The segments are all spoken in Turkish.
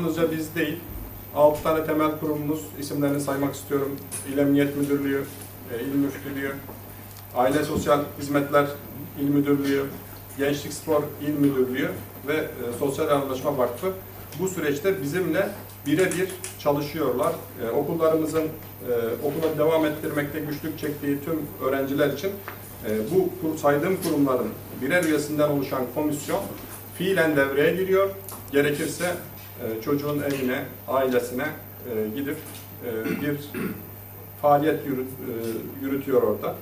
yalnızca biz değil, 6 tane temel kurumumuz, isimlerini saymak istiyorum. İl Emniyet Müdürlüğü, e, İl Müftülüğü, Aile Sosyal Hizmetler İl Müdürlüğü, Gençlik Spor İl Müdürlüğü ve e, Sosyal Yardımlaşma Vakfı bu süreçte bizimle birebir çalışıyorlar. E, okullarımızın okula devam ettirmekte güçlük çektiği tüm öğrenciler için e, bu saydığım kurumların birer üyesinden oluşan komisyon fiilen devreye giriyor. Gerekirse e, çocuğun evine, ailesine e, gidip e, bir faaliyet yürüt, yürütüyor orada.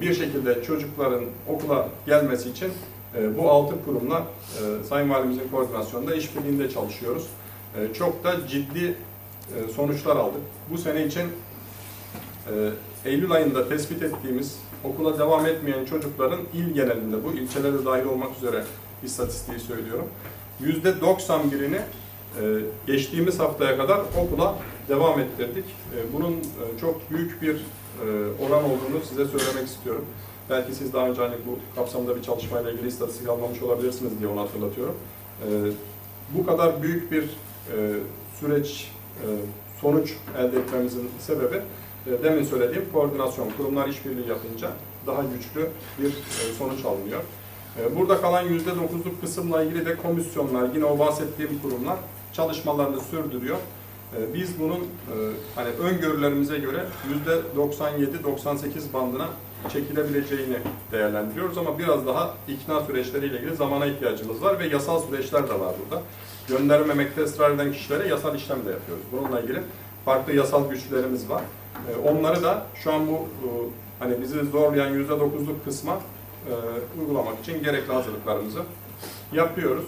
Bir şekilde çocukların okula gelmesi için bu altı kurumla e, Sayın Valimizin koordinasyonunda işbirliğinde çalışıyoruz. Çok da ciddi sonuçlar aldık. Bu sene için Eylül ayında tespit ettiğimiz okula devam etmeyen çocukların il genelinde bu ilçelere dahil olmak üzere istatistiği söylüyorum. Yüzde 91'ini e, geçtiğimiz haftaya kadar okula devam ettirdik. E, Bunun e, çok büyük bir e, oran olduğunu size söylemek istiyorum. Belki siz daha önce hani bu kapsamda bir çalışmayla ilgili istatistik almamış olabilirsiniz diye onu hatırlatıyorum. E, Bu kadar büyük bir e, süreç, sonuç elde etmemizin sebebi demin söylediğim koordinasyon, kurumlar işbirliği yapınca daha güçlü bir sonuç alınıyor. E, Burada kalan %9'luk kısımla ilgili de komisyonlar, yine o bahsettiğim kurumlar çalışmalarını sürdürüyor. E, Biz bunun e, hani öngörülerimize göre %97-98 bandına çekilebileceğini değerlendiriyoruz ama biraz daha ikna süreçleriyle ilgili zamana ihtiyacımız var ve yasal süreçler de var burada. Göndermemekte ısrar eden kişilere yasal işlem de yapıyoruz. Bununla ilgili farklı yasal güçlerimiz var. E, Onları da şu an bu e, hani bizi zorlayan %9'luk kısma uygulamak için gerekli hazırlıklarımızı yapıyoruz.